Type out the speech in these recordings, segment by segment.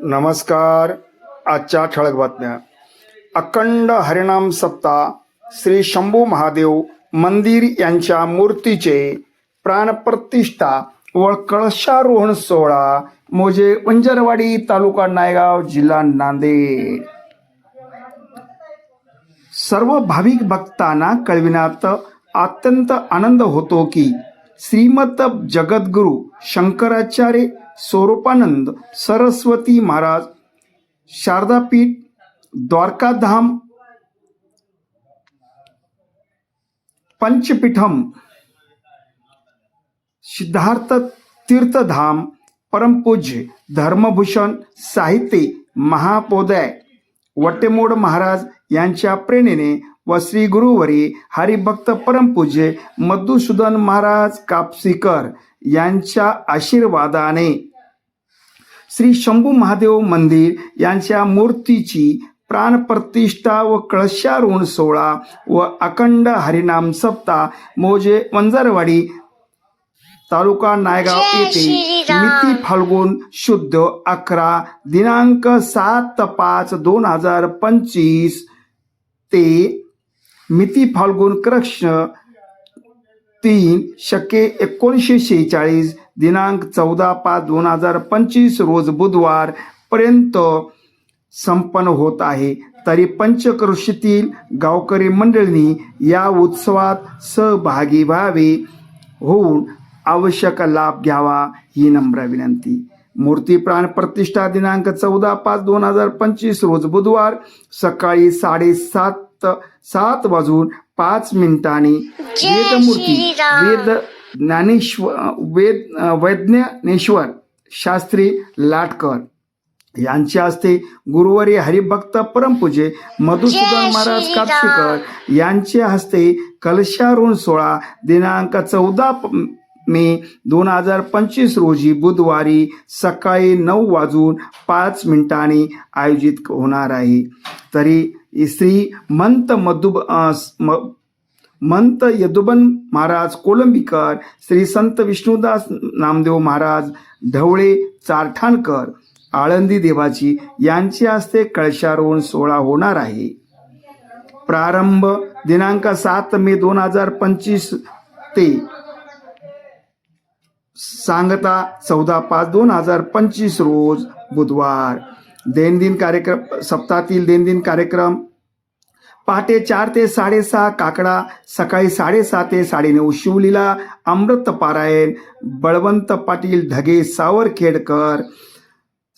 नमस्कार आजच्या ठळक बातम्या. अखंड हरिनाम सप्ताह श्री शंभू महादेव मंदिर यांच्या मूर्तीचे प्राणप्रतिष्ठा व कळशारोहण सोहळा मोजे उंजरवाडी तालुका नायगाव जिल्हा नांदेड. सर्व भाविक भक्तांना कळविण्यात अत्यंत आनंद होतो की श्रीमत जगद्गुरु शंकराचार्य स्वरूपानंद सरस्वती महाराज शारदापीठ द्वारकाधाम पंचपीठम सिद्धार्थ तीर्थधाम परमपूज्य धर्मभूषण साहित्य महापोदय वटेमोड महाराज यांच्या प्रेरणेने व श्री गुरुवरी हरिभक्त परमपूज्य मधुसूदन महाराज कापसीकर यांच्या आशीर्वादाने श्री शंभू महादेव मंदिर यांच्या मूर्तीची प्राणप्रतिष्ठा व कळशारोहण सोहळा व अखंड हरिनाम सप्ताह मोजे वंजारवाडी तालुका नायगाव येथे. मिती फाल्गुन शुद्ध अकरा दिनांक सात पाच दोन हजार पंचवीस ते मिती फाल्गुन कृष्ण तीन शके एकोणीसशे शेहेचाळीस दिनांक चौदा पाच दोन हजार पंचवीस रोज बुधवार पर्यंत संपन्न होत आहे. तरी पंचकृषीतील गावकरी मंडळींनी या उत्सवात सहभागी व्हावे होऊन आवश्यक लाभ घ्यावा ही नम्र विनंती. मूर्ती प्राण प्रतिष्ठा दिनांक चौदा पाच दोन हजार पंचवीस रोज बुधवार सकाळी साडेसात सात वाजून पाच मिनिटांनी वेदमूर्ती. वेद ज्ञानेश्वर वेद वैज्ञानेश्वर शास्त्री लाटकर यांच्या हस्ते गुरुवारी हरिभक्त परमपूजे मधुसूदन महाराज. कापशीकर यांच्या हस्ते कलशारोहण सोहळा दिनांक चौदा मे दोन हजार पंचवीस रोजी बुधवारी सकाळी नऊ वाजून पाच मिनिटांनी आयोजित होणार आहे तरी श्री मंत मधुब मंत यदुबन महाराज कोलंबीकर श्री संत विष्णुदास नामदेव महाराज ढवळे चारठाणकर आळंदी देवाची यांच्या हस्ते कळशारोहण सोहळा होणार आहे प्रारंभ दिनांक सात मे दोन हजार पंचवीस ते सांगता चौदा पाच दोन हजार पंचवीस रोज बुधवार दैनंदिन कार्यक्रम सप्ताहातील दैनंदिन कार्यक्रम पहाटे चार ते साडेसहा काकडा सकाळी साडेसहा ते साडेनऊ शिवलीला अमृत पारायण बळवंत पाटील ढगे सावरखेडकर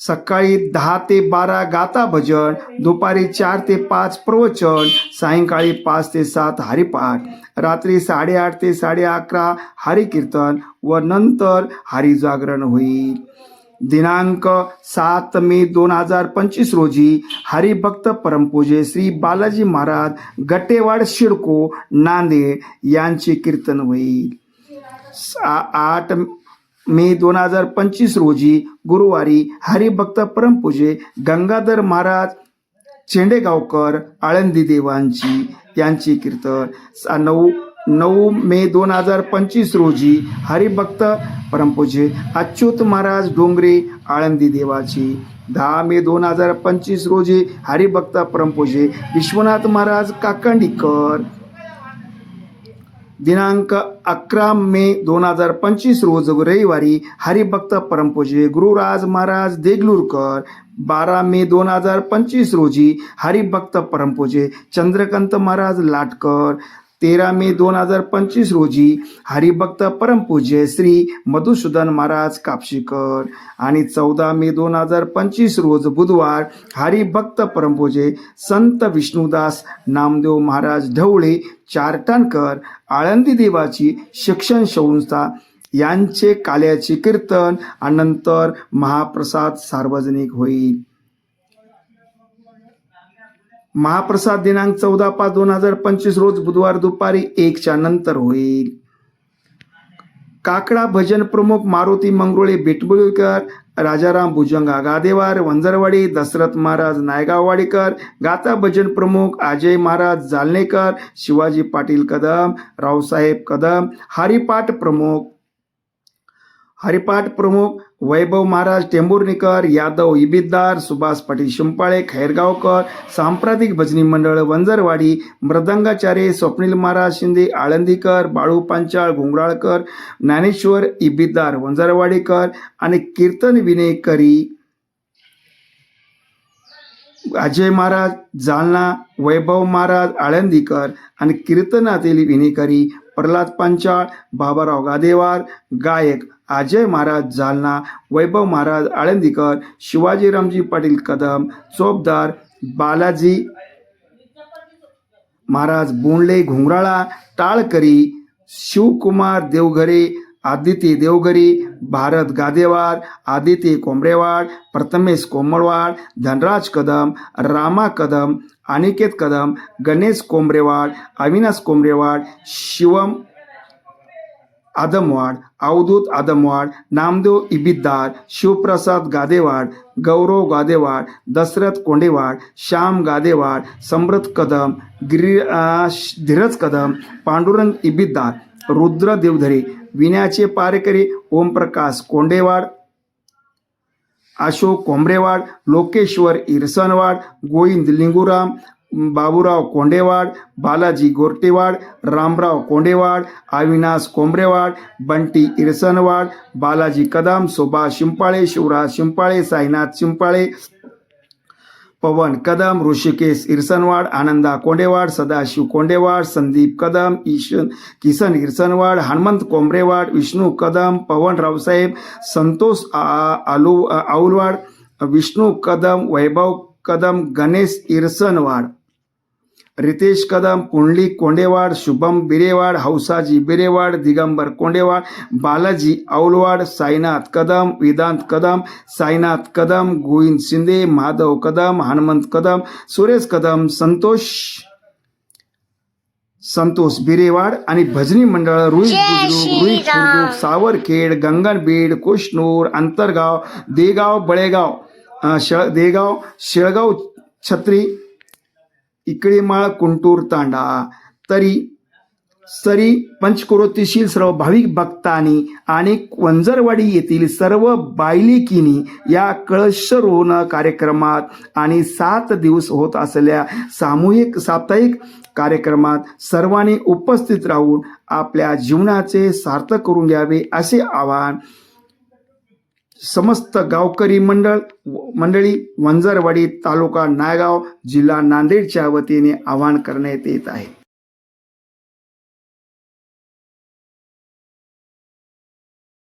सकाळी दहा ते बारा गाता भजन दुपारी चार ते पाच प्रवचन सायंकाळी पाच ते सात हरिपाठ रात्री साडेआठ ते साडे अकरा हरिकीर्तन व नंतर हरिजागरण होईल. दिनांक सात मे दोन हजार पंचवीस रोजी हरिभक्त परमपूजे श्री बालाजी महाराज गटेवाड शिडको नांदेड यांचे कीर्तन होईल. सा- आठ मे दोन हजार पंचवीस रोजी गुरुवारी हरिभक्त परमपूजे गंगाधर महाराज चेंडेगावकर आळंदी देवांची यांची कीर्तन. सा- नऊ नऊ मे दोन हजार पंचवीस रोजी हरिभक्त परमपूजे अच्युत महाराज डोंगरे आळंदी देवाची. दहा मे दोन हजार पंचवीस रोजी हरिभक्त परमपूजे विश्वनाथ महाराज काकंडीकर. दिनांक अकरा मे दोन हजार पंचवीस रोज रविवारी हरिभक्त परमपूजे गुरुराज महाराज देगलूरकर. बारा मे दोन हजार पंचवीस रोजी हरिभक्त परमपूजे चंद्रकांत महाराज लाटकर. तेरा मे दोन हजार पंचवीस रोजी हरिभक्त परमपूज्य श्री मधुसूदन महाराज कापशीकर. आणि चौदा मे दोन हजार पंचवीस रोज बुधवार हरिभक्त परमपूजे संत विष्णुदास नामदेव महाराज ढवळे चारटणकर आळंदी देवाची शिक्षण संस्था यांचे काल्याचे कीर्तन आणि नंतर महाप्रसाद सार्वजनिक होईल. महाप्रसाद दिनांक चौदा पाच दोन हजार पंचवीस रोज बुधवार दुपारी एकच्या नंतर होईल. काकडा भजन प्रमुख मारुती मंगरुळे बेटबुळकर राजाराम भुजंगा गादेवार वंजरवाडी दशरथ महाराज नायगाववाडीकर गाता भजन प्रमुख अजय महाराज जालनेकर शिवाजी पाटील कदम रावसाहेब कदम हरिपाठ प्रमुख हरिपाठ प्रमुख वैभव महाराज टेंभुर्णीकर यादव इबिद्दार सुभाष पाटील शिंपाळे खैरगावकर सांप्रतिक भजनी मंडळ वंजरवाडी मृदंगाचार्य स्वप्नील महाराज शिंदे आळंदीकर बाळू पांचाळ घुंगराळकर ज्ञानेश्वर इबिद्दार वंजरवाडीकर आणि कीर्तन विनयकरी अजय महाराज जालना वैभव महाराज आळंदीकर आणि कीर्तनातील विनेकरी प्रल्हाद पांचाळ बाबाराव गादेवार गायक अजय महाराज जालना वैभव महाराज आळंदीकर शिवाजीरामजी पाटील कदम चोपदार बालाजी महाराज बोंडले घुंगराळा टाळकरी शिवकुमार देवघरे आदित्य देवघरी भारत गादेवाड आदित्य कोंबरेवाड प्रथमेश कोमळवाड धनराज कदम रामा कदम अनिकेत कदम गणेश कोंबरेवाड अविनाश कोंबरेवाड शिवम आदमवाड अवधूत आदमवाड नामदेव इबिद्दार शिवप्रसाद गादेवाड गौरव गादेवाड दशरथ कोंडेवाड श्याम गादेवाड समृत कदम गिरी श- धीरज कदम पांडुरंग इबिद्दार रुद्र देवधरे विण्याचे पारेकरी ओमप्रकाश कोंडेवाड अशोक कोंबरेवाड लोकेश्वर इरसनवाड गोविंद लिंगुराम बाबूराव कोंडेवाड बालाजी गोरटेवाड रामराव कोंडेवाड अविनाश कोंबरेवाड बंटी इरसनवाड बालाजी कदम सुभाष शिंपाळे शिवराज शिंपाळे साईनाथ शिंपाळे पवन कदम ऋषिकेश इरसनवाड आनंदा कोंडेवाड सदाशिव कोंडेवाड संदीप कदम ईशन किसन इरसनवाड हनुमंत कोंबरेवाड विष्णू कदम पवन रावसाहेब संतोष आलू आऊलवाड विष्णू कदम वैभव कदम गणेश इरसनवाड. रितेश कदम पुंडलिक कोंडेवाड शुभम बिरेवाड हौसाजी बिरेवाड दिगंबर कोंडेवाड बालाजी औलवाड साईनाथ कदम वेदांत कदम साईनाथ कदम गोविंद शिंदे माधव कदम हनुमंत कदम सुरेश कदम संतोष संतोष बिरेवाड आणि भजनी मंडळ रुई बुद्रुक रुई खुर्दुक सावरखेड गंगनबीड कुशनूर अंतरगाव देगाव बळेगाव शळ देगाव शेळगाव छत्री इकडेमाळ कुंटूर तांडा. तरी सरी पंचक्रोतीशील सर्व भाविक भक्तांनी आणि वंजरवाडी येथील सर्व बायलिकीनी या कळशरोहण कार्यक्रमात आणि सात दिवस होत असलेल्या सामूहिक साप्ताहिक कार्यक्रमात सर्वांनी उपस्थित राहून आपल्या जीवनाचे सार्थक करून घ्यावे असे आवाहन समस्त गावकरी मंडळ मंडळी वंजरवाडी तालुका नायगाव जिल्हा नांदेडच्या वतीने आवाहन करण्यात येत आहे.